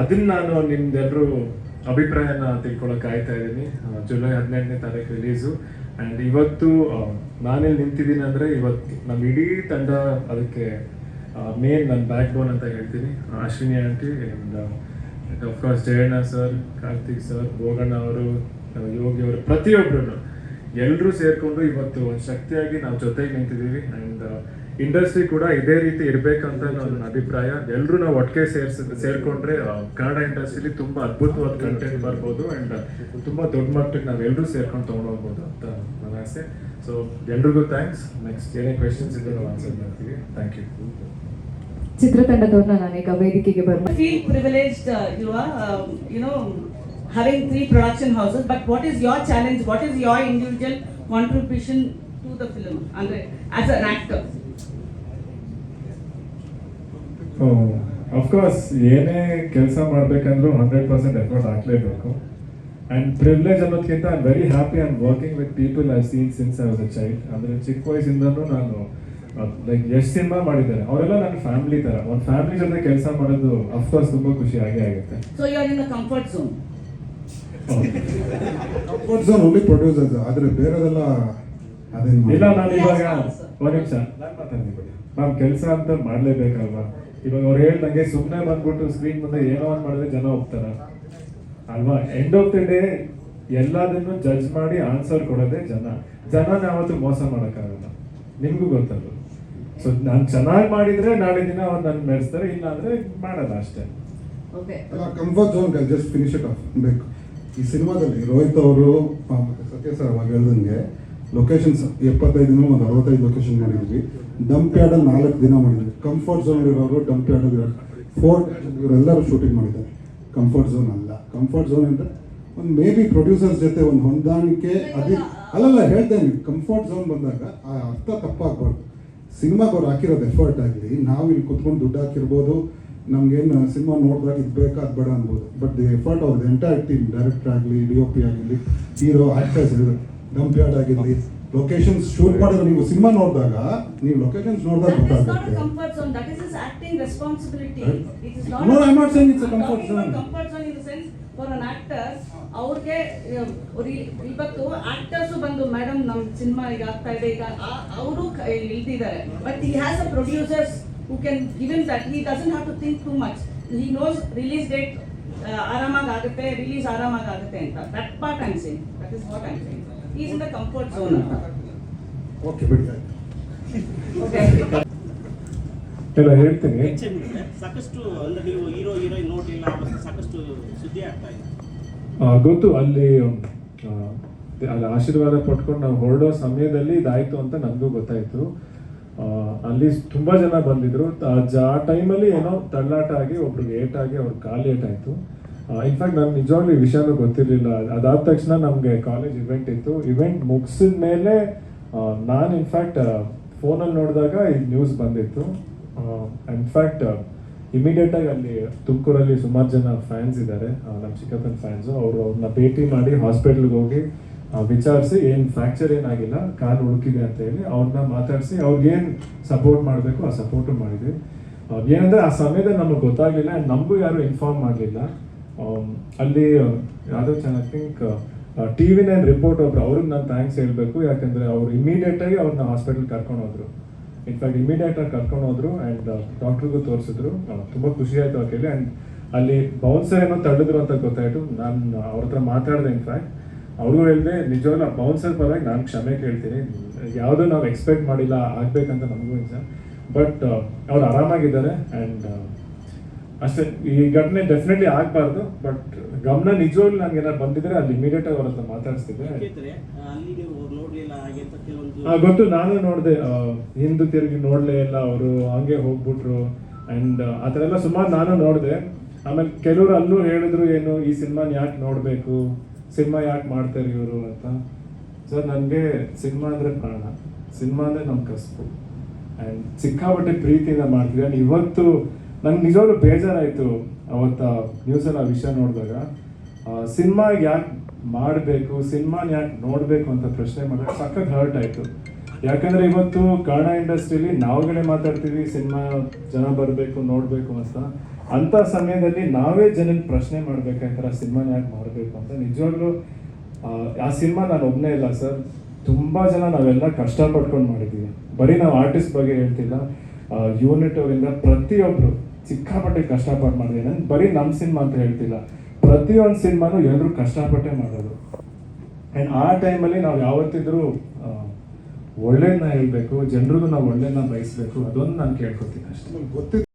ಅದನ್ನ ನಾನು ನಿಮ್ದೆಲ್ಲರೂ ಅಭಿಪ್ರಾಯನ ತಿಳ್ಕೊಳಕ್ ಕಾಯ್ತಾ ಇದ್ದೀನಿ ಜುಲೈ ಹದಿನೆಂಟನೇ ತಾರೀಕು ರಿಲೀಸು ಆ್ಯಂಡ್ ಇವತ್ತು ನಾನೇ ನಾನೆಲ್ಲಿ ನಿಂತಿದ್ದೀನಿ ಅಂದರೆ ಇವತ್ತು ನಮ್ಮ ಇಡೀ ತಂಡ ಅದಕ್ಕೆ ಮೇನ್ ನನ್ನ ಬ್ಯಾಕ್ ಬೋನ್ ಅಂತ ಹೇಳ್ತೀನಿ. Ashwini aunty and of course Jayanna sir Karthik sir Bhoganna ಅವರು ಯೋಗಿ ಅವರು ಪ್ರತಿಯೊಬ್ಬರು ಎಲ್ಲರೂ ಸೇರ್ಕೊಂಡು ಇವತ್ತು ಒಂದು ಶಕ್ತಿಯಾಗಿ ನಾವು ಜೊತೆಗೆ ನಿಂತಿದ್ದೀವಿ. ಆ್ಯಂಡ್ ಇಂಡಸ್ಟ್ರಿ ಕೂಡ ಇದೇ ರೀತಿ ಇರಬೇಕಂತ ನನ್ನ ಅಭಿಪ್ರಾಯ ಎಲ್ಲರೂ ನಾವು ಒಟ್ಟಿಗೆ ಸೇರ್ಸ ಸೇರ್ಕೊಂಡ್ರೆ ಕನ್ನಡ ಇಂಡಸ್ಟ್ರಿಲಿ ತುಂಬಾ ಅದ್ಭುತವಾದ ಕಂಟೆಂಟ್ ಬರ್ಬೋದು ಅಂಡ್ ತುಂಬಾ ದೊಡ್ಡ ಮಟ್ಟಕ್ಕೆ ನಾವು ಎಲ್ಲರೂ ಸೇರ್ಕೊಂಡು ತೊಗೊಂಡೋಗ್ಬೋದು ಅಂತ ನನ್ನ ಆಸೆ ಸೊ ಎಲ್ರಿಗೂ ಥ್ಯಾಂಕ್ಸ್ ನೆಕ್ಸ್ಟ್ ಏನೇ ಕ್ವೆಶನ್ಸ್ ಇದ್ದರೂ ನಾವು ಆನ್ಸರ್ ಮಾಡ್ತೀವಿ ಥ್ಯಾಂಕ್ ಯು ಚಿತ್ರತಂಡದವ್ರನ್ನ ನಾನೀಗ ವೇದಿಕೆಗೆ ಬರ್ಬೋದು feel privileged you are you know having three production houses. But what is your challenge? What is your individual contribution to the film, ಅಂದ್ರೆ as an actor? Of course ಏನೇ ಕೆಲಸ ಮಾಡಬೇಕಂದ್ರೂ hundred percent effort ಹಾಕ್ಲೇಬೇಕು. And privilege ಅನ್ನೋದಕ್ಕಿಂತ I very happy and working with people I seen since I was a child ಅಂದರೆ ಚಿಕ್ಕ ವಯಸ್ಸಿಂದನೂ ನಾನು like ಎಷ್ಟು ಸಿನಿಮಾ ಮಾಡಿದ್ದಾರೆ ಅವರೆಲ್ಲ ನನ್ನ ಫ್ಯಾಮಿಲಿ ಥರ ಒಂದು ಫ್ಯಾಮಿಲಿ ಜೊತೆ ಕೆಲಸ ಮಾಡೋದು ಅಫ್ಕೋರ್ಸ್ ತುಂಬ ಖುಷಿ ಆಗೇ ಆಗುತ್ತೆ. So you are in the comfort zone. Comfort zone only producers ಆದರೆ ಬೇರೆದೆಲ್ಲ ಇಲ್ಲ ನಾನು ಇವಾಗ ಒಂದ್ ನಿಮಿಷ. ನಾನು ಮಾತಾಡ್ತೀನಿ ಬಿಡಿ. ನಾವು ಕೆಲಸ ಅಂತ ಮಾಡ್ಲೇಬೇಕಲ್ವಾ? ಇವಾಗ ಅವ್ರು ಹೇಳ್ದಂಗೆ ಸುಮ್ಮನೆ ಬಂದ್ಬಿಟ್ಟು ಸ್ಕ್ರೀನ್ ಮುಂದೆ ಏನೋ ಒಂದ್ ಮಾಡಿದ್ರೆ ಜನ ಹೋಗ್ತಾರ. ಅಲ್ವಾ? ಎಂಡ್ ಆಫ್ ದ ಡೇ ಎಲ್ಲದನ್ನು ಜಡ್ಜ್ ಮಾಡಿ ಆನ್ಸರ್ ಕೊಡೋದೇ ಜನ. ಜನನ ಯಾವತ್ತು ಮೋಸ ಮಾಡೋಕ್ಕಾಗಲ್ಲ. ನಿಮಗೂ ಗೊತ್ತಲ್ಲ ಸೊ ನಾನು ಚೆನ್ನಾಗಿ ಮಾಡಿದ್ರೆ ನಾಳೆ ದಿನ ಅವ್ರು ನನ್ನ ಮೆರೆಸ್ತಾರೆ ಇಲ್ಲ ಅಂದ್ರೆ ಮಾಡಲ್ಲ ಅಷ್ಟೇ. Comfort zone just finish it off ಬೇಕು. ಈ ಸಿನಿಮಾದಲ್ಲಿ ರೋಹಿತ್ ಅವರು ಸತ್ಯ ಸರ್ ಅವಾಗ ಹೇಳ್ದಂಗೆ ಲೊಕೇಶನ್ಸ್ ಎಪ್ಪತ್ತೈದು ದಿನ ಒಂದು ಅರವತ್ತೈದು ಲೊಕೇಶನ್ ಮಾಡಿದ್ವಿ. ಡಂಪ್ ಯಾರ್ಡಲ್ಲಿ ನಾಲ್ಕು ದಿನ ಮಾಡಿದ್ವಿ. ಕಂಫರ್ಟ್ ಝೋನ್ ಇರೋರು ಡಂಪ್ ಯಾರ್ಡಲ್ಲಿ ಫೋರ್ಟ್ ಇವರೆಲ್ಲರೂ ಶೂಟಿಂಗ್ ಮಾಡಿದ್ದಾರೆ. ಕಂಫರ್ಟ್ ಝೋನ್ ಅಲ್ಲ. ಕಂಫರ್ಟ್ ಝೋನ್ ಅಂದರೆ ಒಂದು ಮೇ ಬಿ ಪ್ರೊಡ್ಯೂಸರ್ಸ್ ಜೊತೆ ಒಂದು ಹೊಂದಾಣಿಕೆ ಅದಿ ಅಲ್ಲಲ್ಲ, ಹೇಳ್ತೇನೆ. ಕಂಫರ್ಟ್ ಝೋನ್ ಬಂದಾಗ ಆ ಅರ್ಥ ತಪ್ಪಾಗಬಾರ್ದು. ಸಿನಿಮಾಗೆ ಅವ್ರು ಹಾಕಿರೋದು ಎಫರ್ಟ್ ಆಗಲಿ, ನಾವು ಇಲ್ಲಿ ಕುತ್ಕೊಂಡು ದುಡ್ಡು ಹಾಕಿರ್ಬೋದು. ನಮ್ಗೇನು ಸಿನಿಮಾ ನೋಡಿದಾಗ ಇದು ಬೇಕಾ, ಅದು ಬೇಡ ಅನ್ಬೋದು. ಬಟ್ ದಿ ಎಫರ್ಟ್ ಅವ್ರದ್ದು ಎಂಟೈರ್ ಟೀಮ್ ಡೈರೆಕ್ಟರ್ ಆಗಲಿ ಡಿ ಒ ಪಿ ಆಗಲಿ ಹೀರೋ ಆಕ್ಟರ್ಸ್ ಡಂಪ್ಯಾರ್ಡ್ ಆಗಿರಲಿ. ಲೊಕೇಶನ್ಸ್ ಶೂಟ್ ಮಾಡಿದ್ರೆ ನೀವು ಸಿನಿಮಾ ನೋಡಿದಾಗ ನೀವು ಲೊಕೇಶನ್ಸ್ ನೋಡಿದಾಗ ಗೊತ್ತಾಗುತ್ತೆ. comfort zone, that is his acting responsibility. Right. It is not. No, I'm not saying it's a I'm comfort talking about zone. Comfort zone in the sense, for an actor, ಅವ್ರಿಗೆ ಇವತ್ತು actors ಬಂದು madam ನಮ್ಮ cinema ಈಗ ಆಗ್ತಾ ಇದೆ ಈಗ ಅವರು ಇಳ್ದಿದ್ದಾರೆ but he has a producers who can given that he doesn't have to think too much he knows release date ಆರಾಮಾಗಿ ಆಗುತ್ತೆ ರಿಲೀಸ್ ಆರಾಮಾಗಿ ಆಗುತ್ತೆ ಅಂತ. That part I'm saying that is what I'm saying is in the comfort zone okay ಬಿಡಿ. Okay ಎಲ್ಲ ಹೇಳ್ತೀನಿ. ಸಾಕಷ್ಟು ಅಂದ್ರೆ ನೀವು ಹೀರೋ ಹೀರೋಯಿನ್ ನೋಡಿಲ್ಲ ಸಾಕಷ್ಟು ಸುದ್ದಿ ಆಗ್ತಾ ಇದೆ. ಗೊತ್ತು ಅಲ್ಲಿ ಅಲ್ಲಿ ಆಶೀರ್ವಾದ ಪಟ್ಕೊಂಡು ನಾವು ಹೊರಡೋ ಸಮಯದಲ್ಲಿ ಇದಾಯಿತು ಅಂತ ನನಗೂ ಗೊತ್ತಾಯ್ತು. ಅಲ್ಲಿ ತುಂಬಾ ಜನ ಬಂದಿದ್ರು. ಆ ಜ- ಆ ಟೈಮಲ್ಲಿ ಏನೋ ತಳ್ಳಾಟ ಆಗಿ ಒಬ್ರಿಗೆ ಏಟಾಗಿ ಅವ್ರ ಕಾಲು ಏಟಾಯ್ತು. ಇನ್ಫ್ಯಾಕ್ಟ್ ನಾನು ನಿಜವಾಗ್ಲೂ ಈ ವಿಷಯನೂ ಗೊತ್ತಿರಲಿಲ್ಲ. ಅದಾದ ತಕ್ಷಣ ನಮಗೆ ಕಾಲೇಜ್ ಇವೆಂಟ್ ಇತ್ತು. ಇವೆಂಟ್ ಮುಗಿಸಿದ ಮೇಲೆ ನಾನು ಇನ್ಫ್ಯಾಕ್ಟ್ ಫೋನಲ್ಲಿ ನೋಡಿದಾಗ ಈ ನ್ಯೂಸ್ ಬಂದಿತ್ತು. ಇನ್ಫ್ಯಾಕ್ಟ್ ಇಮಿಡಿಯೇಟ್ ಆಗಿ ಅಲ್ಲಿ ತುಮಕೂರಲ್ಲಿ ಸುಮಾರು ಜನ ಫ್ಯಾನ್ಸ್ ಇದ್ದಾರೆ ನಮ್ಮ ಚಿಕ್ಕಪ್ಪನ ಫ್ಯಾನ್ಸು ಅವರು ಅವ್ರನ್ನ ಭೇಟಿ ಮಾಡಿ ಹಾಸ್ಪಿಟ್ಲ್ಗೆ ಹೋಗಿ ವಿಚಾರಿಸಿ ಏನು ಫ್ರ್ಯಾಕ್ಚರ್ ಏನಾಗಿಲ್ಲ, ಕಾಲು ಹುಡುಕಿದೆ ಅಂತ ಹೇಳಿ ಅವ್ರನ್ನ ಮಾತಾಡಿಸಿ ಅವ್ರಿಗೇನು ಸಪೋರ್ಟ್ ಮಾಡಬೇಕು, ಆ ಸಪೋರ್ಟು ಮಾಡಿದ್ವಿ. ಏನಂದರೆ ಆ ಸಮಯದಲ್ಲಿ ನಮಗೆ ಗೊತ್ತಾಗಲಿಲ್ಲ. ನಮಗೂ ಯಾರು ಇನ್ಫಾರ್ಮ್ ಮಾಡಲಿಲ್ಲ. ಅಲ್ಲಿ ಯಾವುದೋ ಚೆನ್ನಾಗಿ think T V nine report ಒಬ್ರು, ಅವ್ರಿಗೆ ನಾನು ಥ್ಯಾಂಕ್ಸ್ ಹೇಳಬೇಕು. ಯಾಕಂದ್ರೆ ಅವ್ರು ಇಮಿಡಿಯೇಟ್ ಆಗಿ ಅವ್ರನ್ನ ಹಾಸ್ಪಿಟಲ್ ಕರ್ಕೊಂಡು ಹೋದ್ರು. ಇನ್ಫ್ಯಾಕ್ಟ್ ಇಮಿಡಿಯೇಟ್ ಆಗಿ ಕರ್ಕೊಂಡು ಹೋದ್ರು ಆ್ಯಂಡ್ ಡಾಕ್ಟ್ರಿಗೂ ತೋರಿಸಿದ್ರು. ತುಂಬ ಖುಷಿ ಆಯ್ತು ಆ ಕೇಳಿ. ಆ್ಯಂಡ್ ಅಲ್ಲಿ ಬೌನ್ಸರ್ ಏನೋ ತಳ್ಳಿದ್ರು ಅಂತ ಗೊತ್ತಾಯ್ತು. ನಾನು ಅವ್ರ ಹತ್ರ ಮಾತಾಡಿದೆ ಇನ್ಫ್ಯಾಕ್ಟ್ ಅವ್ರಿಗೂ ಹೇಳಿದೆ, ನಿಜವಾಗ್ಲೂ ಬೌನ್ಸರ್ ಪರವಾಗಿ ನಾನು ಕ್ಷಮೆ ಕೇಳ್ತೀನಿ. ಯಾವುದೂ ನಾವು ಎಕ್ಸ್ಪೆಕ್ಟ್ ಮಾಡಿಲ್ಲ, ಆಗ್ಬೇಕಂತ ನಮಗೂ ನಿಜ ಬಟ್ ಅವ್ರು ಆರಾಮಾಗಿದ್ದಾರೆ. ಆ್ಯಂಡ್ ಅಷ್ಟೇ ಈ ಘಟನೆ ಡೆಫಿನೆಟ್ಲಿ ಆಗಬಾರ್ದು ಬಟ್ ಗಮನ ನಿಜವಾಗ್ಲು ನನಗೆ ಏನಾದ್ರು ಬಂದಿದ್ರೆ ಅಲ್ಲಿ ಇಮಿಡಿಯೇಟ್ ಆಗಿ ಅವ್ರ ಹತ್ರ ಮಾತಾಡಿಸ್ತಿದ್ದೆ ಗೊತ್ತು ನಾನು ನೋಡಿದೆ ಹಿಂದೆ ತಿರುಗಿ ನೋಡಲೇ ಇಲ್ಲ ಅವರು ಹಂಗೆ ಹೋಗ್ಬಿಟ್ರು ಅಂಡ್ ಆ ಥರ ಎಲ್ಲ ಸುಮಾರು ನಾನು ನೋಡಿದೆ. ಆಮೇಲೆ ಕೆಲವರು ಅಲ್ಲೂ ಹೇಳಿದ್ರು ಏನು ಈ ಸಿನಿಮಾನ ಯಾಕೆ ನೋಡಬೇಕು ಸಿನಿಮಾ ಯಾಕೆ ಮಾಡ್ತಾರೆ ಇವರು ಅಂತ. ಸರ್ ನನಗೆ ಸಿನಿಮಾ ಅಂದರೆ ಪ್ರಾಣ. ಸಿನಿಮಾ ಅಂದರೆ ನಮ್ಮ ಕಸಬು. ಆ್ಯಂಡ್ ಸಿಕ್ಕಾಪಟ್ಟೆ ಪ್ರೀತಿಯಿಂದ ಮಾಡ್ತೀವಿ ಆ್ಯಂಡ್ ಇವತ್ತು ನಂಗೆ ನಿಜವಾಗ್ಲೂ ಬೇಜಾರಾಯಿತು ಅವತ್ತ ನ್ಯೂಸಲ್ಲಿ ಆ ವಿಷಯ ನೋಡಿದಾಗ. ಸಿನಿಮಾ ಯಾಕೆ ಮಾಡಬೇಕು ಸಿನಿಮಾನ ಯಾಕೆ ನೋಡಬೇಕು ಅಂತ ಪ್ರಶ್ನೆ ಮಾಡಿದಾಗ ಸಖತ್ ಹರ್ಟ್ ಆಯಿತು. ಯಾಕಂದ್ರೆ ಇವತ್ತು ಕನ್ನಡ ಇಂಡಸ್ಟ್ರಿಲಿ ನಾವುಗಳೇ ಮಾತಾಡ್ತೀವಿ ಸಿನಿಮಾ ಜನ ಬರಬೇಕು ನೋಡಬೇಕು ಅಂತ. ಅಂತ ಸಮಯದಲ್ಲಿ ನಾವೇ ಜನಕ್ಕೆ ಪ್ರಶ್ನೆ ಮಾಡ್ಬೇಕಾಯ್ತರ ಸಿನಿಮಾನ ಯಾಕೆ ಮಾಡಬೇಕು? ಅಂತ. ನಿಜವಾಗ್ಲೂ ಆ, ಆ ಸಿನಿಮಾ ನಾನು ಒಬ್ಬನೇ ಇಲ್ಲ ಸರ್. ತುಂಬಾ ಜನ ನಾವೆಲ್ಲ ಕಷ್ಟಪಟ್ಕೊಂಡು ಮಾಡಿದ್ದೀವಿ ಬರೀ ನಾವು ಆರ್ಟಿಸ್ಟ್ ಬಗ್ಗೆ ಹೇಳ್ತಿಲ್ಲ. ಯೂನಿಟ್ ಅವರಿಂದ ಪ್ರತಿಯೊಬ್ರು ಸಿಕ್ಕಾಪಟ್ಟೆ ಕಷ್ಟಪಟ್ಟು ಮಾಡಿದೆ. ನಾನು ಬರೀ ನಮ್ಮ ಸಿನಿಮಾ ಅಂತ ಹೇಳ್ತಿಲ್ಲ. ಪ್ರತಿಯೊಂದು ಸಿನಿಮಾನು ಎಲ್ಲರೂ ಕಷ್ಟಪಟ್ಟೆ ಮಾಡೋದು. ಆ್ಯಂಡ್ ಆ ಟೈಮಲ್ಲಿ ನಾವು ಯಾವತ್ತಿದ್ರೂ ಒಳ್ಳೇದನ್ನ ಹೇಳ್ಬೇಕು ಜನರಿಗೂ ನಾವು ಒಳ್ಳೇದನ್ನ ಬಯಸಬೇಕು, ಅದೊಂದು ನಾನು ಕೇಳ್ಕೊತೀನಿ ಅಷ್ಟೇ. ಗೊತ್ತಿತ್ತು